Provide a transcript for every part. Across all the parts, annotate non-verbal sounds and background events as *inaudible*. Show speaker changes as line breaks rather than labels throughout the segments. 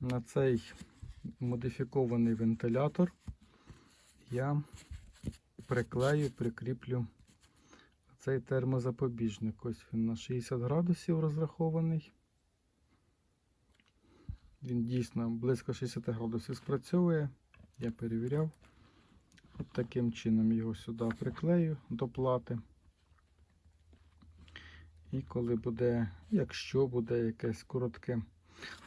на цей модифікований вентилятор я приклею, прикріплю цей термозапобіжник. Ось він на 60 градусів розрахований. Він дійсно близько 60 градусів спрацьовує. Я перевіряв. От таким чином його сюди приклею до плати. І коли буде, якщо буде якесь коротке,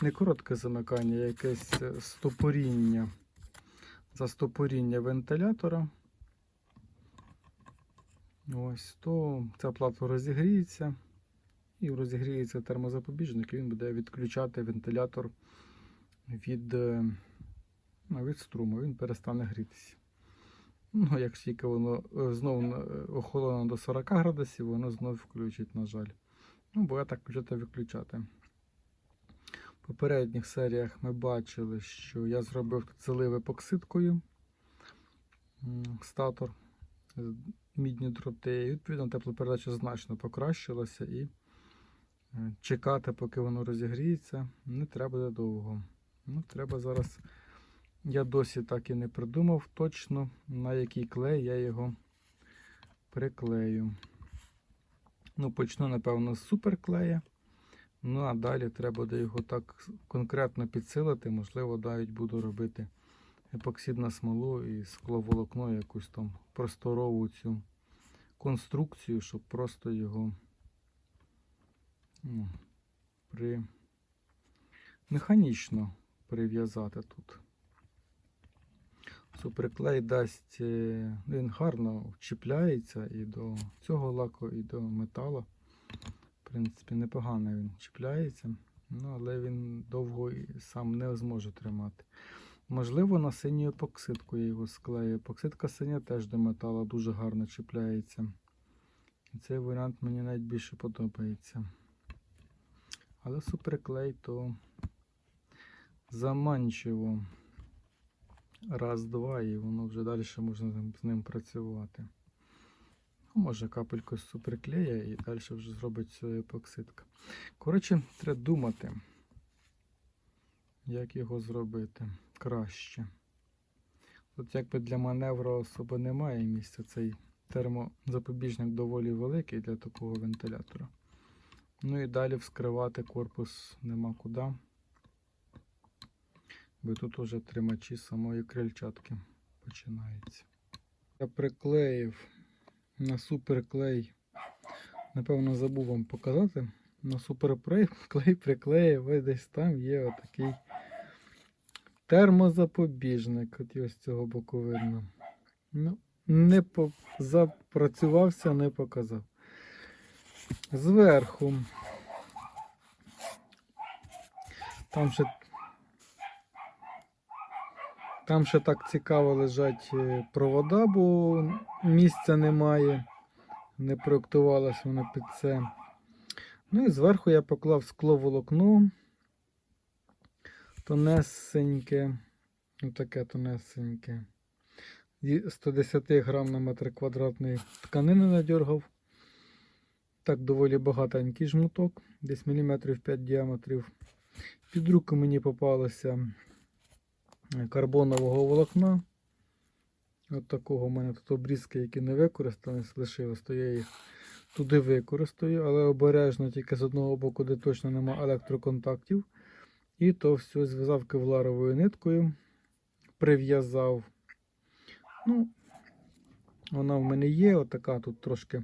не коротке замикання, а якесь е, стопоріння, застопоріння вентилятора, ось, то ця плата розігріється і розігріється термозапобіжник, і він буде відключати вентилятор від, е, ну, від струму, він перестане грітися. Ну, як тільки воно е, знову охолоне до 40 градусів, воно знову включить, на жаль. Ну, бо я так включати виключати. Попередніх серіях ми бачили, що я зробив тут залив епоксидкою статор з мідні дроти. І відповідно теплопередача значно покращилася і е, чекати, поки воно розігріється, не треба довго. Ну, треба зараз. Я досі так і не придумав точно, на який клей я його приклею. Ну, почну, напевно, з суперклея. Ну, а далі треба буде його так конкретно підсилити. Можливо, навіть буду робити епоксидну смолу і скловолокно, якусь там просторову цю конструкцію, щоб просто його ну, при... механічно прив'язати тут. Суперклей дасть, е, він гарно вчіпляється і до цього лаку, і до металу. В принципі, непогано він чіпляється, ну, але він довго сам не зможе тримати. Можливо, на синю епоксидку я його склею. Епоксидка синя теж до металу дуже гарно чіпляється. І цей варіант мені навіть більше подобається. Але суперклей то заманчиво. Раз, два, і воно вже далі можна з ним працювати. Ну, Може капельку суперклея і далі вже зробить епоксидка. Коротше, треба думати, як його зробити краще. Тут якби для маневру особо немає місця. Цей термозапобіжник доволі великий для такого вентилятора. Ну і далі вскривати корпус нема куди. Бо тут уже тримачі самої крильчатки починаються. Я приклеїв на суперклей. Напевно, забув вам показати. На суперклей *laughs* клей приклеїв, ось десь там є отакий термозапобіжник. От ось з цього боку видно. Ну, не по... запрацювався, не показав. Зверху. Там ще там ще так цікаво лежать е, провода, бо місця немає. Не проєктувалось воно під це. Ну і зверху я поклав скловолокно. Тонесеньке. Отаке тонесеньке. 110 грам на метр квадратний тканини надергав. Так, доволі багатенький жмуток, десь міліметрів 5 діаметрів. Під руку мені попалося карбонового волокна. От такого у мене тут обрізки, які не використані, лишилось, то я їх туди використаю, але обережно тільки з одного боку, де точно немає електроконтактів. І то все зв'язав кевларовою ниткою, прив'язав. Ну, вона в мене є, отака тут трошки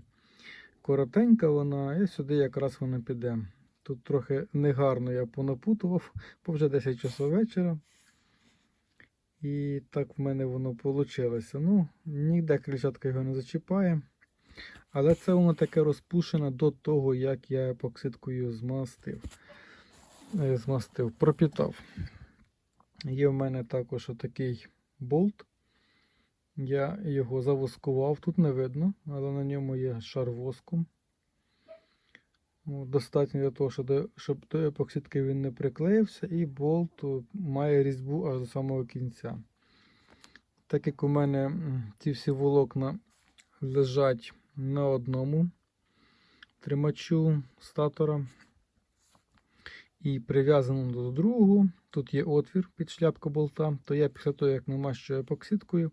коротенька вона, і сюди якраз вона піде. Тут трохи негарно я понапутував, бо вже 10 часов вечора. І так в мене воно вийшло. Ну, ніде крильчатка його не зачіпає. Але це воно таке розпушене до того, як я епоксидкою змастив. Е, Змастив, пропітав. Є в мене також отакий болт. Я його завоскував, тут не видно, але на ньому є шар воску. Ну, Достатньо для того, щоб до, епоксидки він не приклеївся, і болт має різьбу аж до самого кінця. Так як у мене ці всі волокна лежать на одному тримачу статора і прив'язано до другого, тут є отвір під шляпку болта, то я після того, як намащую епоксидкою,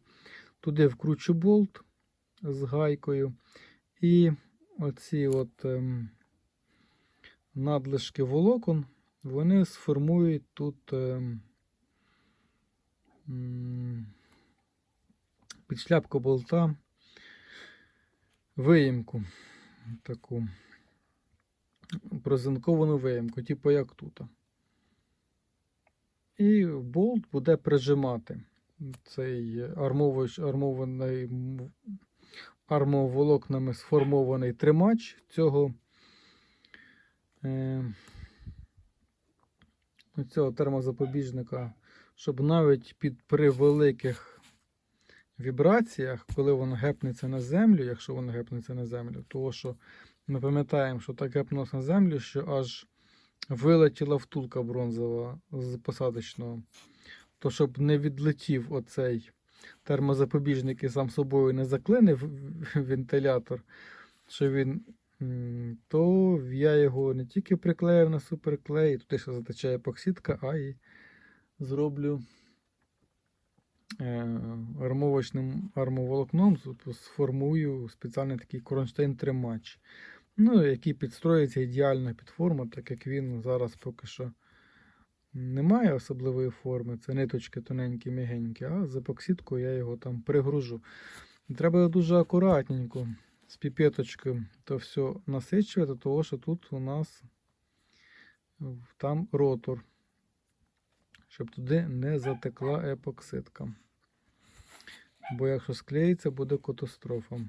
туди вкручу болт з гайкою. І оці от ем, надлишки волокон, вони сформують тут м, під шляпку болта виїмку таку прозинковану виїмку, типу як тут. І болт буде прижимати цей армовий, армований армоволокнами сформований тримач цього, е, цього термозапобіжника, щоб навіть під при великих вібраціях, коли воно гепнеться на землю, якщо воно гепнеться на землю, того що ми пам'ятаємо, що так гепнулося на землю, що аж вилетіла втулка бронзова з посадочного. То щоб не відлетів оцей термозапобіжник і сам собою не заклинив вентилятор, що він, то я його не тільки приклеїв на суперклей, туди ще затече епоксидка, а й зроблю е, армовочним армоволокном, сформую спеціальний такий кронштейн-тримач. Ну, який підстроїться ідеально під форму, так як він зараз поки що не має особливої форми. Це ниточки тоненькі, мігенькі, а з епоксидкою я його там пригружу. Треба дуже акуратненько з піпеточкою то все насичувати, тому що тут у нас там ротор, щоб туди не затекла епоксидка. Бо якщо склеїться, буде катастрофа.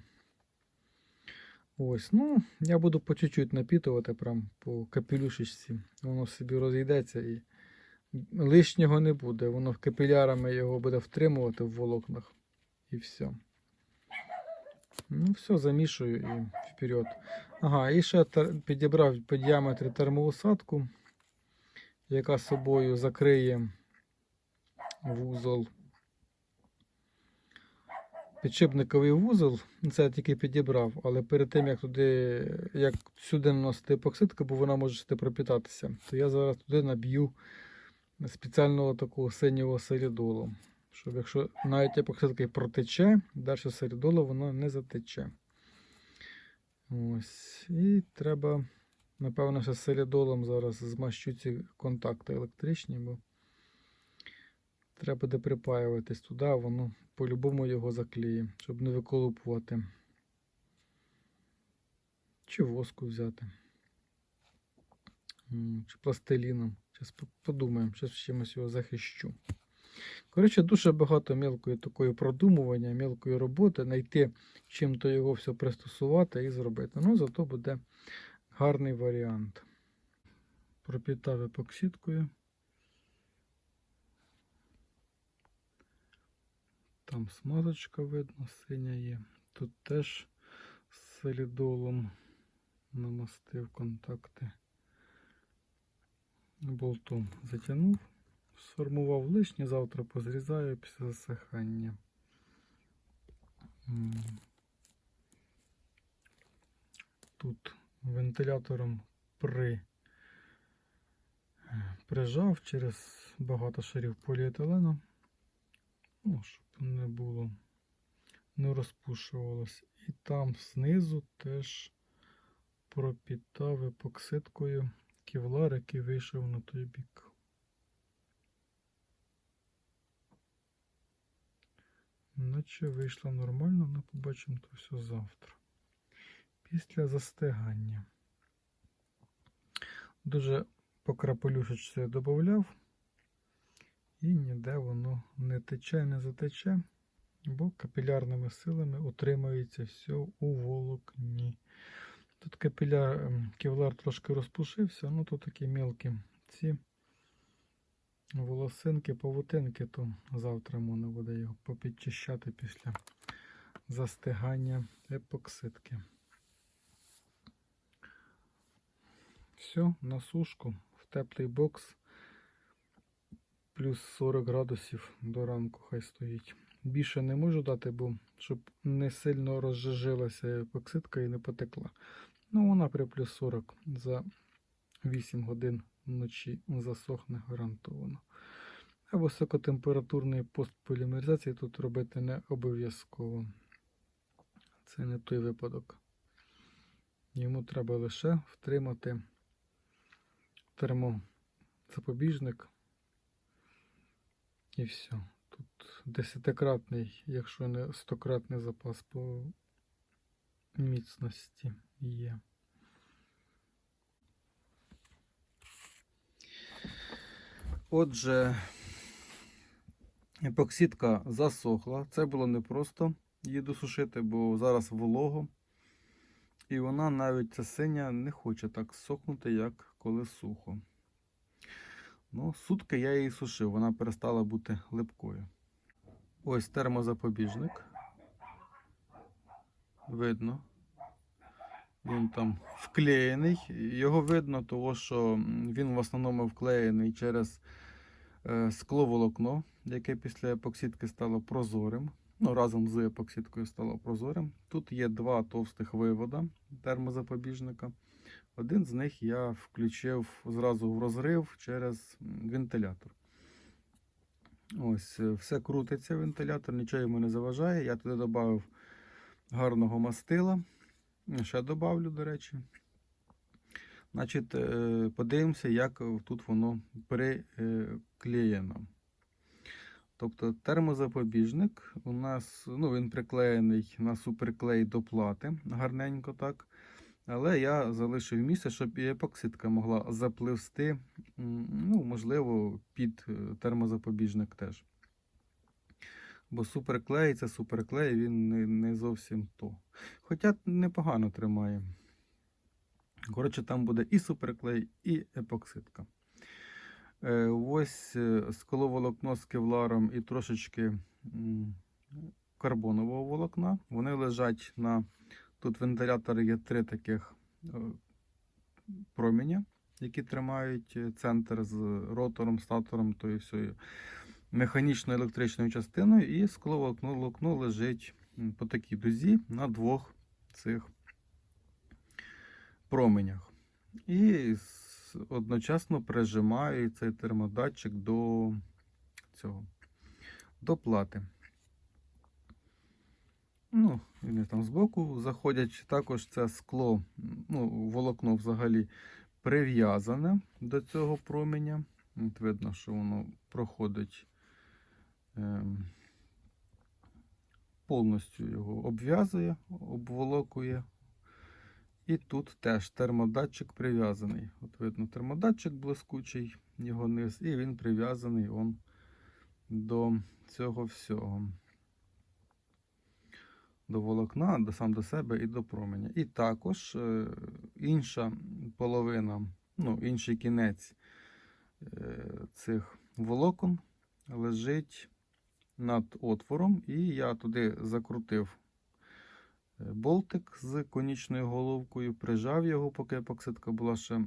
Ось, ну, я буду по чуть-чуть напітувати прям по капелюшечці. Воно собі розійдеться і лишнього не буде. Воно капілярами його буде втримувати в волокнах. І все. Ну, все, замішую і вперед. Ага, і ще підібрав по діаметрі термоусадку, яка собою закриє вузол. Підшипниковий вузол, це я тільки підібрав, але перед тим, як туди, як сюди наносити епоксидку, бо вона може сюди пропітатися, то я зараз туди наб'ю спеціального такого синього солідолу. Щоб якщо навіть епоксидка протече, далі солідолу воно не затече. Ось. І треба, напевно, ще солідолом зараз змащу ці контакти електричні, бо треба буде припаюватись туди, воно по-любому його заклеє, щоб не виколупувати. Чи воску взяти. Чи пластиліном. Зараз подумаємо, зараз чимось його захищу. Коротше, дуже багато мелкої такої продумування, мелкої роботи, знайти чим то його все пристосувати і зробити. Ну, зато буде гарний варіант. Пропітав епоксидкою. Там смазочка видно, синя є. Тут теж з солідолом намастив контакти. Болтом затягнув, сформував лишнє, завтра позрізаю після засихання. Тут вентилятором при е, прижав через багато шарів поліетилену. Ну, щоб не було, не розпушувалось. І там знизу теж пропітав епоксидкою кевлар, який вийшов на той бік. Наче вийшло нормально, але побачимо то все завтра. Після застигання. Дуже по крапелюшечці я додавав. І ніде воно не тече, не затече, бо капілярними силами утримується все у волокні. Тут капіляр, ем, кевлар трошки розпушився, ну тут такі мелкі ці волосинки, павутинки, то завтра можна буде його попідчищати після застигання епоксидки. Все, на сушку в теплий бокс. Плюс 40 градусів до ранку хай стоїть. Більше не можу дати, бо щоб не сильно розжижилася епоксидка і не потекла. Ну, вона при плюс 40 за 8 годин вночі засохне гарантовано. А високотемпературної постполімеризації тут робити не обов'язково. Це не той випадок. Йому треба лише втримати термозапобіжник. І все. Тут десятикратний, якщо не стократний запас по міцності є. Отже, епоксидка засохла. Це було непросто її досушити, бо зараз волого. І вона навіть ця синя не хоче так сохнути, як коли сухо. Ну, сутки я її сушив, вона перестала бути липкою. Ось термозапобіжник. Видно. Він там вклеєний. Його видно, тому що він в основному вклеєний через скловолокно, яке після епоксидки стало прозорим. Ну, разом з епоксидкою стало прозорим. Тут є два товстих вивода термозапобіжника. Один з них я включив зразу в розрив через вентилятор. Ось, е, все крутиться вентилятор, нічого йому не заважає. Я туди додав гарного мастила. Ще додавлю, до речі. Значить, е, подивимося, як тут воно приклеєно. Тобто термозапобіжник у нас ну, він приклеєний на суперклей до плати, гарненько так. Але я залишив місце, щоб і епоксидка могла запливсти, ну, можливо, під е, термозапобіжник теж. Бо суперклей це суперклей, він не, не зовсім то. Хоча непогано тримає. Коротше, там буде і суперклей, і епоксидка. Е, ось е, сколоволокно з кевларом і трошечки карбонового волокна. Вони лежать на. Тут вентилятори є три таких е, проміння, які тримають центр з ротором, статором, тою всією механічною електричною частиною, і скловолокно лежить по такій дузі на двох цих променях. І одночасно прижимаю цей термодатчик до цього, до плати. Ну, Вони там збоку заходять. Також це скло, ну, волокно взагалі прив'язане до цього променя. От Видно, що воно проходить ем, повністю його обв'язує, обволокує. І тут теж термодатчик прив'язаний. От видно, термодатчик блискучий, його низ, і він прив'язаний он до цього всього. До волокна, до сам до себе і до променя. І також е, інша половина, ну, інший кінець е, цих волокон лежить над отвором, і я туди закрутив болтик з конічною головкою, прижав його, поки епоксидка була ще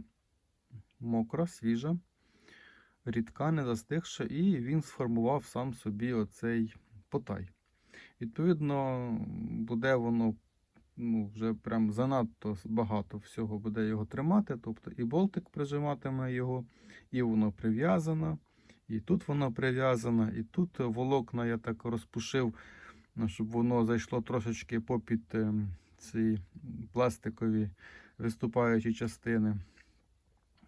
мокра, свіжа, рідка, не застигша, і він сформував сам собі оцей потай. Відповідно, буде воно ну, вже прям занадто багато всього буде його тримати. Тобто і болтик прижиматиме його, і воно прив'язано. І тут воно прив'язано, і тут волокна я так розпушив, щоб воно зайшло трошечки попід ем, ці пластикові виступаючі частини.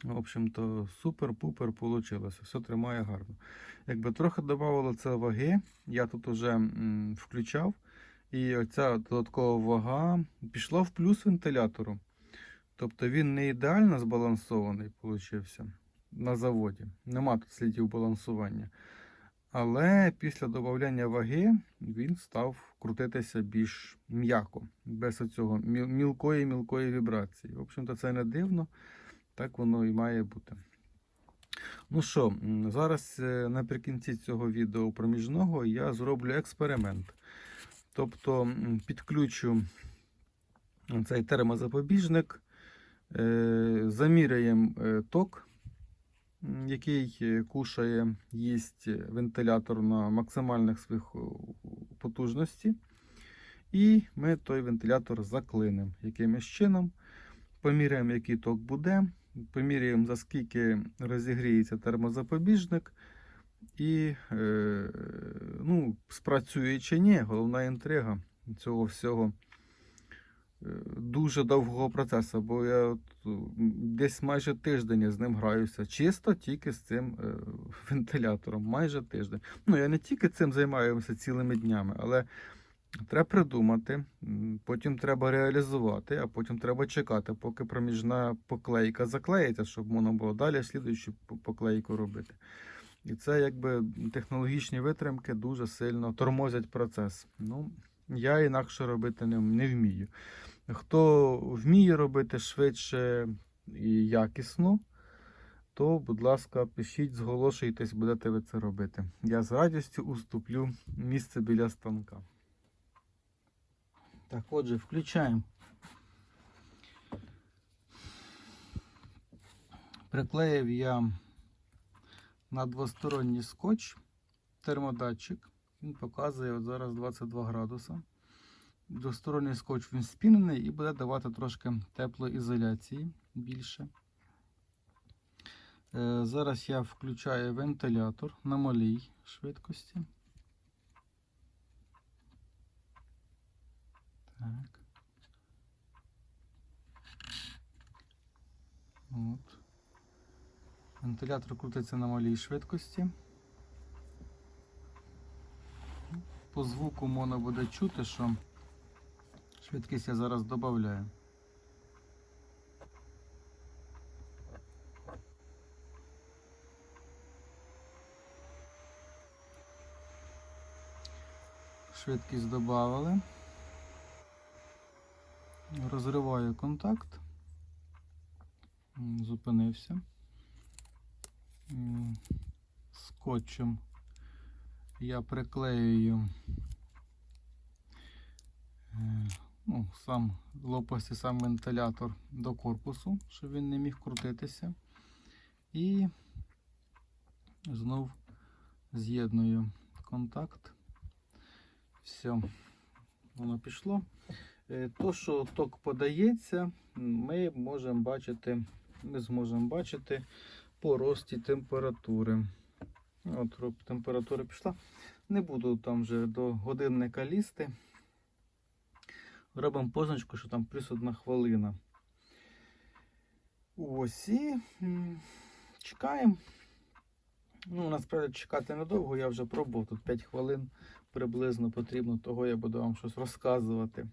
В общем-то, супер-пупер вийшло. Все тримає гарно. Якби трохи додавало це ваги, я тут вже включав. І оця додаткова вага пішла в плюс вентилятору. Тобто він не ідеально збалансований получився на заводі. Нема тут слідів балансування. Але після додавання ваги він став крутитися більш м'яко, без оцього мілкої-мілкої вібрації. В общем-то, це не дивно, так воно і має бути. Ну що, зараз е, наприкінці цього відео проміжного я зроблю експеримент. Тобто підключу цей термозапобіжник, е, заміряємо е, ток який е, кушає, їсть вентилятор на максимальних своїх е, потужності. І ми той вентилятор заклинемо якимось чином. Поміряємо, який ток буде. Поміряємо, за скільки розігріється термозапобіжник. І е, ну, спрацює чи ні, головна інтрига цього всього е, дуже довгого процесу, бо я от, десь майже тиждень я з ним граюся. Чисто тільки з цим е, *laughs* вентилятором. Майже тиждень. Ну, я не тільки цим займаюся цілими днями, але треба придумати, потім треба реалізувати, а потім треба чекати, поки проміжна поклейка заклеїться, щоб можна було далі слідуючу поклейку робити. І це якби технологічні витримки дуже сильно тормозять процес. Ну, я інакше робити не, не вмію. Хто вміє робити швидше і якісно, то, будь ласка, пишіть, зголошуйтесь, будете ви це робити. Я з радістю уступлю місце біля станка. Так, отже, включаємо. Приклеїв я на двосторонній скотч термодатчик. Він показує зараз 22 градуса. Двосторонній скотч він спінений і буде давати трошки теплоізоляції більше. Е, Зараз я включаю вентилятор на малій швидкості. Так. От. Вентилятор крутиться на малій швидкості. По звуку можна буде чути, що швидкість я зараз додаю. Швидкість додали. Розриваю контакт. Зупинився. Скотчем я приклеюю е, ну, сам лопасті, сам вентилятор до корпусу, щоб він не міг крутитися. І знов з'єдную контакт. Все, воно пішло. Е, То, що ток подається, ми можемо бачити, ми зможемо бачити по рості температури. От температура пішла. Не буду там вже до годинника лізти. Робимо позначку, що там плюс одна хвилина. Ось і чекаємо. Ну, насправді чекати недовго, я вже пробував. Тут 5 хвилин приблизно потрібно, того я буду вам щось розказувати,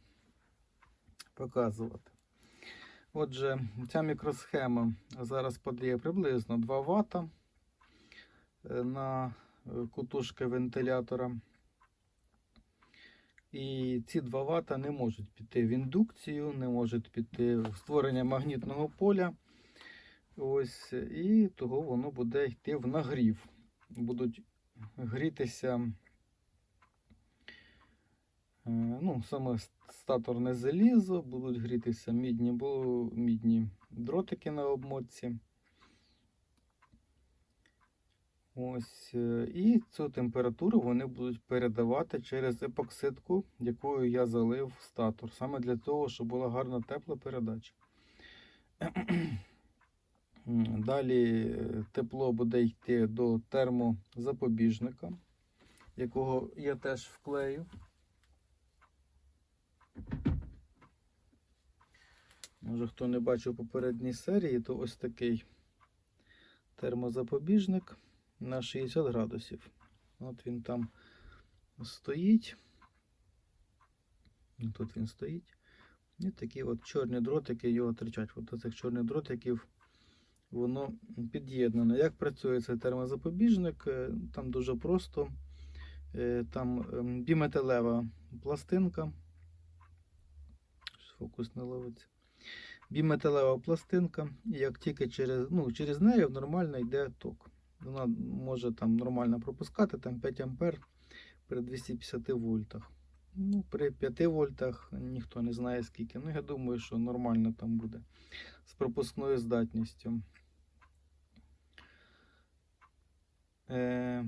показувати. Отже, ця мікросхема зараз подає приблизно 2 Вт е, на е, кутушки вентилятора. І ці 2 Вт не можуть піти в індукцію, не можуть піти в створення магнітного поля. Ось, і того воно буде йти в нагрів. Будуть грітися е, ну, саме статорне залізо, будуть грітися мідні, мідні дротики на обмотці. Ось, е, і цю температуру вони будуть передавати через епоксидку, якою я залив статор. Саме для того, щоб була гарна тепла передача. *clears throat* Далі е, тепло буде йти до термозапобіжника, якого я теж вклею. Може, хто не бачив попередній серії, то ось такий термозапобіжник на 60 градусів. От він там стоїть. Тут він стоїть. І такі от чорні дротики його тричать. От до цих чорних дротиків воно під'єднано. Як працює цей термозапобіжник? Е, Там дуже просто. Е, Там ем, біметалева пластинка. Фокус не ловиться. Біметалева пластинка, і як тільки через, ну, через неї нормально йде ток. Вона може там нормально пропускати там 5 ампер при 250 вольтах. Ну, при 5 вольтах ніхто не знає скільки. Ну, я думаю, що нормально там буде з пропускною здатністю. Е,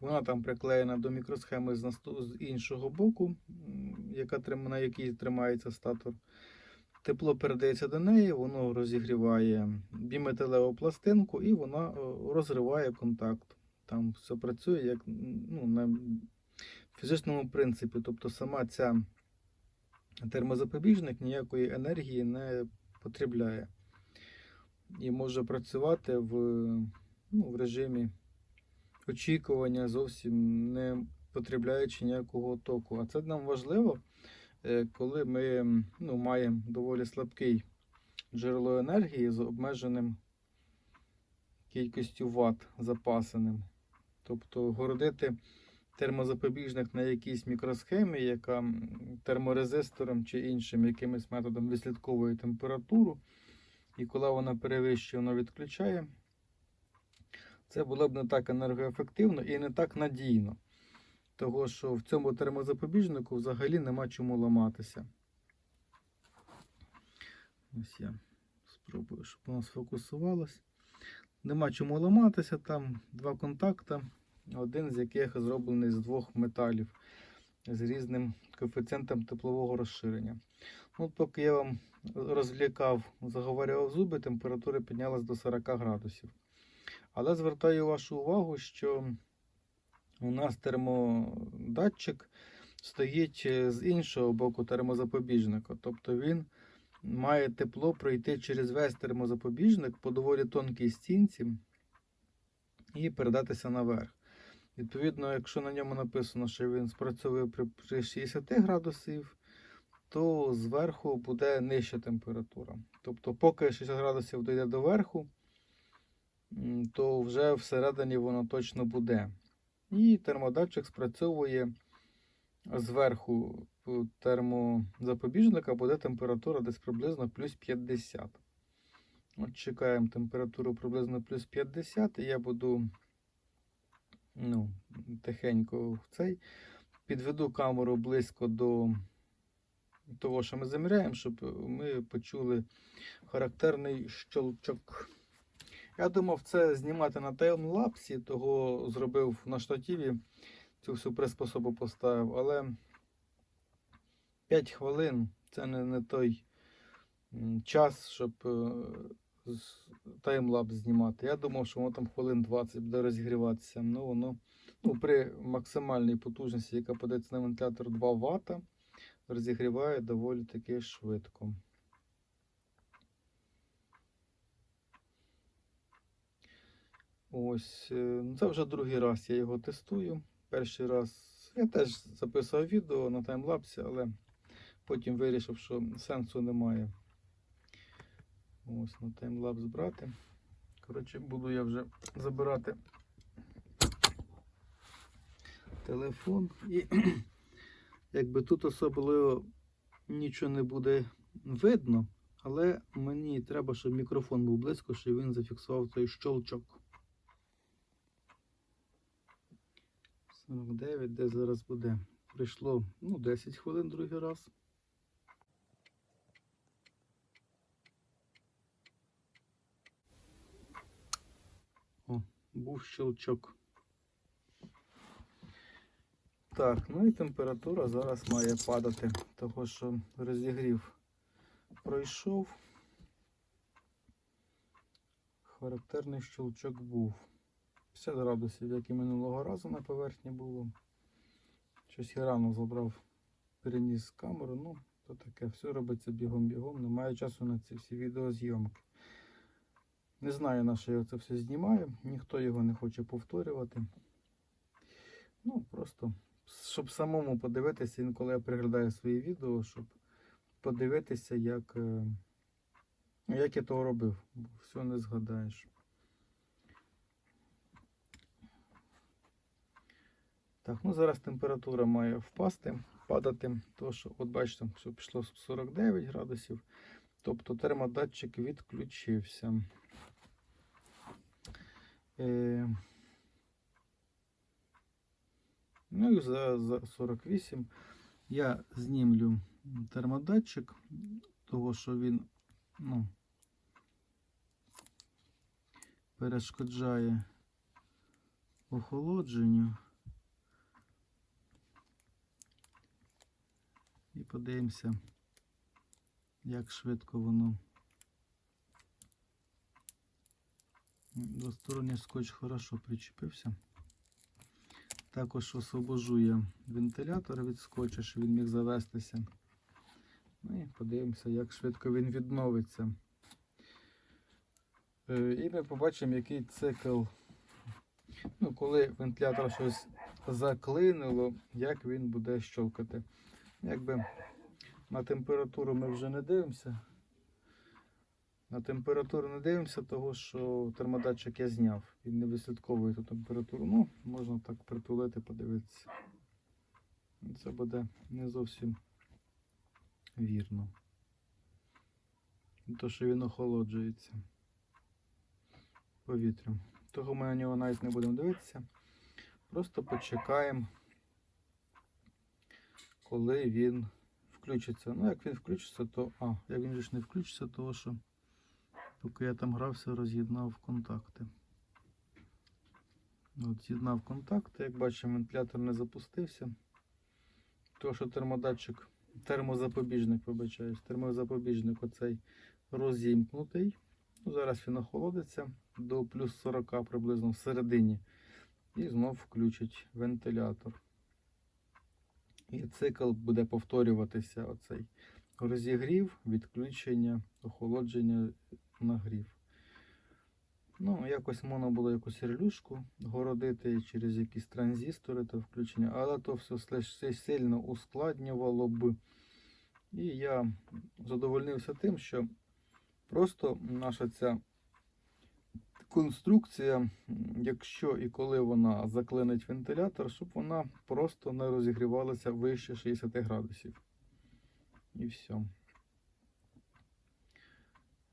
вона там приклеєна до мікросхеми з, іншого боку, яка, на якій тримається статор. Тепло передається до неї, воно розігріває біметалеву пластинку і вона е, розриває контакт. Там все працює як ну, на фізичному принципі. Тобто сама ця термозапобіжник ніякої енергії не потребляє. І може працювати в, ну, в режимі очікування, зовсім не потребляючи ніякого току. А це нам важливо, коли ми ну, маємо доволі слабкий джерело енергії з обмеженим кількістю ватт запасаним. Тобто городити термозапобіжник на якійсь мікросхемі, яка терморезистором чи іншим якимось методом відслідковує температуру, і коли вона перевищує, вона відключає. Це було б не так енергоефективно і не так надійно. Того, що в цьому термозапобіжнику взагалі нема чому ламатися. Ось я спробую, щоб воно сфокусувалось. Нема чому ламатися, там два контакти, один з яких зроблений з двох металів з різним коефіцієнтом теплового розширення. Ну, от поки я вам розвлікав, заговорював зуби, температура піднялась до 40 градусів. Але звертаю вашу увагу, що у нас термодатчик стоїть е, з іншого боку термозапобіжника. Тобто він має тепло пройти через весь термозапобіжник по доволі тонкій стінці і передатися наверх. Відповідно, якщо на ньому написано, що він спрацьовує при, при 60 градусів, то зверху буде нижча температура. Тобто, поки 60 градусів дійде до верху, то вже всередині воно точно буде. І термодатчик спрацьовує зверху термозапобіжника буде температура десь приблизно плюс 50. От чекаємо температуру приблизно плюс 50, і я буду ну, тихенько в цей. Підведу камеру близько до того, що ми заміряємо, щоб ми почули характерний щелчок. Я думав це знімати на таймлапсі, того зробив на штативі, цю всю приспособу поставив, але 5 хвилин це не, не той час, щоб е, таймлапс знімати. Я думав, що воно там хвилин 20 буде розігріватися. Ну, воно ну, при максимальній потужності, яка подається на вентилятор 2 Вт, розігріває доволі таки швидко. Ось, е, ну, це вже другий раз я його тестую. Перший раз я теж записував відео на таймлапсі, але потім вирішив, що сенсу немає. Ось на таймлапс брати. Коротше, буду я вже забирати телефон. І *clears throat* якби тут особливо нічого не буде видно, але мені треба, щоб мікрофон був близько, щоб він зафіксував той щелчок. 49, де зараз буде? Прийшло ну, 10 хвилин другий раз. О, був щелчок. Так, ну і температура зараз має падати, того що розігрів пройшов. Характерний щелчок був. 50 градусів, як і минулого разу на поверхні було. Щось я рано забрав, переніс камеру, ну, то таке, все робиться бігом-бігом, немає часу на ці всі відеозйомки. Не знаю, на що я це все знімаю, ніхто його не хоче повторювати. Ну, просто, щоб самому подивитися, інколи я приглядаю свої відео, щоб подивитися, як, е, як я того робив, бо все не згадаєш. Так, ну зараз температура має впасти, падати, тому що, от бачите, все пішло 49 градусів, тобто термодатчик відключився. Е, ну і за, за 48 я знімлю термодатчик, того що він ну, перешкоджає охолодженню. Подивимося, як швидко воно. Двосторонній скотч хорошо причепився. Також освобожу я вентилятор від скотча, щоб він міг завестися. Ну і подивимося, як швидко він відновиться. Е, І ми побачимо, який цикл, ну, коли вентилятор щось заклинило, як він буде щелкати. Якби на температуру ми вже не дивимося. На температуру не дивимося, того що термодатчик я зняв. Він не вислідковує ту температуру. Ну, можна так притулити, подивитися. Це буде не зовсім вірно. То, що він охолоджується повітрям. Того ми на нього навіть не будемо дивитися. Просто почекаємо, коли він включиться. Ну, як він включиться, то. А, як він же ж не включиться, того що поки я там грався, роз'єднав контакти. От, з'єднав контакти, як бачимо, вентилятор не запустився. Тому що термодатчик, термозапобіжник, вибачаюсь, термозапобіжник оцей розімкнутий. Ну, зараз він охолодиться до плюс 40 приблизно всередині. І знов включить вентилятор. І цикл буде повторюватися оцей розігрів, відключення, охолодження, нагрів. Ну, якось можна було якусь релюшку городити через якісь транзистори та включення, але то все сильно ускладнювало б. І я задовольнився тим, що просто наша ця конструкція, якщо і коли вона заклинить вентилятор, щоб вона просто не розігрівалася вище 60 градусів. І все.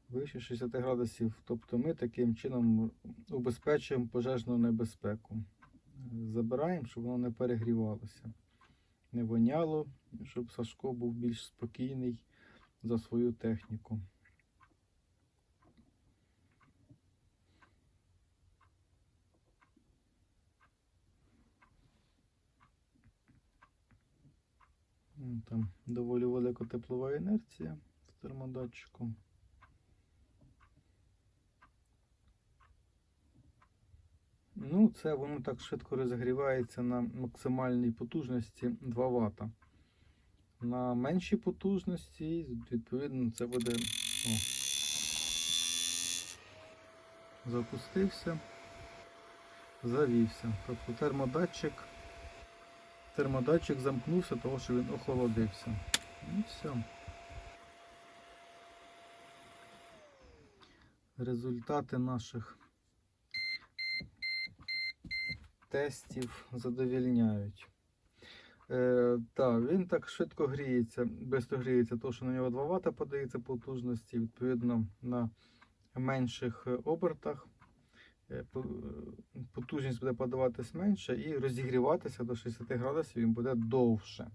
Вище 60 градусів. Тобто ми таким чином убезпечуємо пожежну небезпеку. Забираємо, щоб воно не перегрівалося. Не воняло, щоб Сашко був більш спокійний за свою техніку. Там доволі велика теплова інерція з термодатчиком. Ну, це воно так швидко розігрівається на максимальній потужності 2 Вт. На меншій потужності, відповідно, це буде. О. Запустився, завівся. Тобто термодатчик. Термодатчик замкнувся, тому що він охолодився. І все. Результати наших тестів задовільняють. Е, так, він так швидко гріється, швидко гріється, тому що на нього 2 Вт подається потужності, відповідно на менших обертах потужність буде подаватись менше і розігріватися до 60 градусів він буде довше.